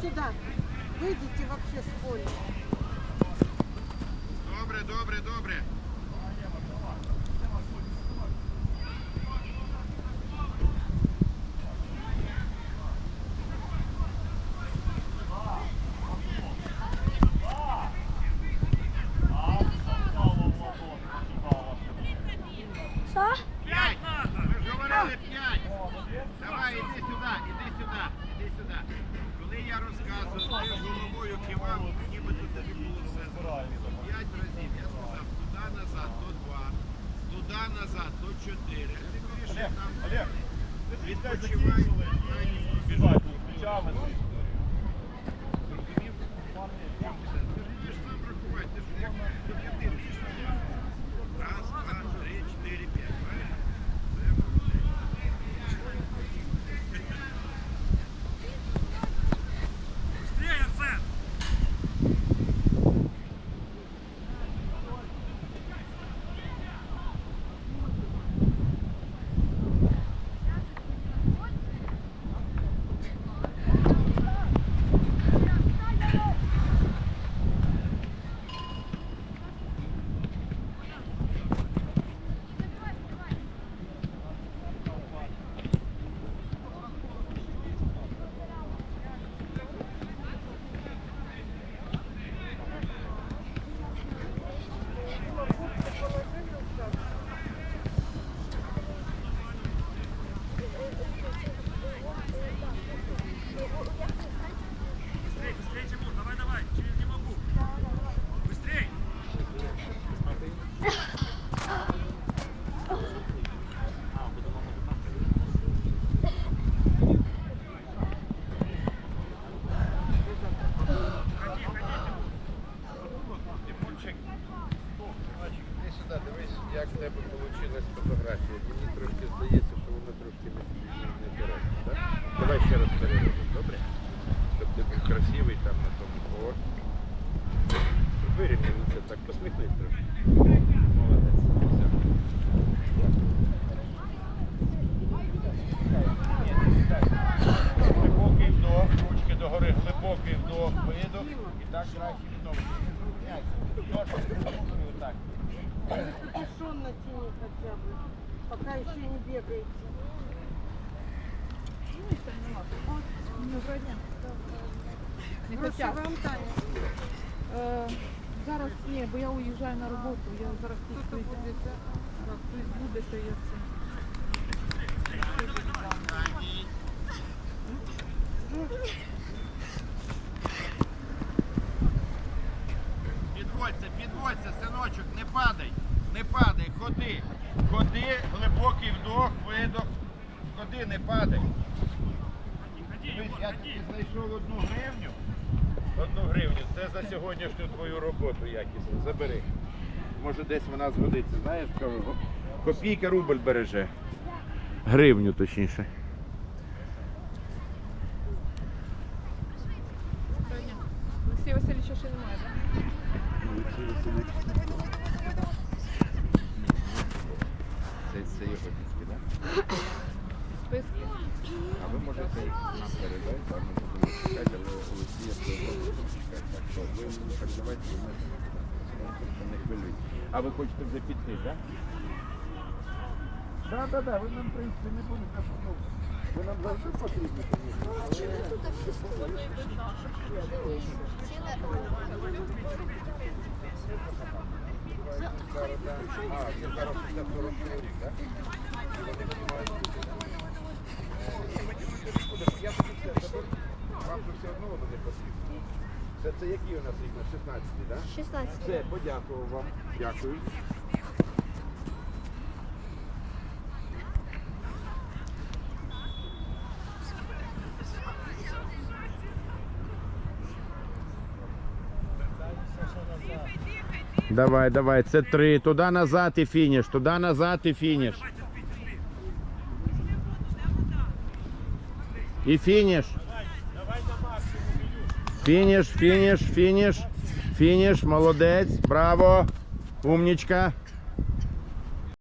Сюда. Выйдите вообще с поля. Добре, добре, добре. Що? П'ять! Ми ж говорили п'ять! Давай, іди сюди, іди сюди, іди сюди. Коли я розказував, ти головою кивав, ніби тут тобі було все. П'ять разів. Я сказав, туди назад, то два, туди назад, то чотири. Ти вирішив там Олег, відпочивай. плечами. Зрозумів? Капюшон натяни хотя бы. Пока еще не бегаете. Хотят. вам, Таня. Е, зараз ні, бо я уїжджаю на роботу. Я зараз тут прийду. Хтось буде, то я це. Падай. Я тобі знайшов одну гривню. Одну гривню. Це за сьогоднішню твою роботу якісну. Забери. Може десь вона згодиться. Знаєш, копійка рубль береже. Гривню точніше. Олексія Васильовича ще немає, так? Це, це його дітки, так? Списки. А ви можете їх нам передати, а ми будемо чекати, але Олексія одно чекати. Так що ви не передавайте, і ми не хвилюйте. А ви хочете вже піти, так? Так, так, так, ви нам, в принципі, не будете. ну, Ви нам завжди потрібні, звісно. Так. А, це зараз 40 чоловік, так? Вам же все одно воно не потрібно. Це, це який у нас рік? На 16, так? 16. Все, подякував вам. Дякую. Давай, давай, це три. Туди назад і фініш. Туди назад і фініш. І финиш. Финиш, финиш, финиш. Финиш, молодець, браво. Умнічка.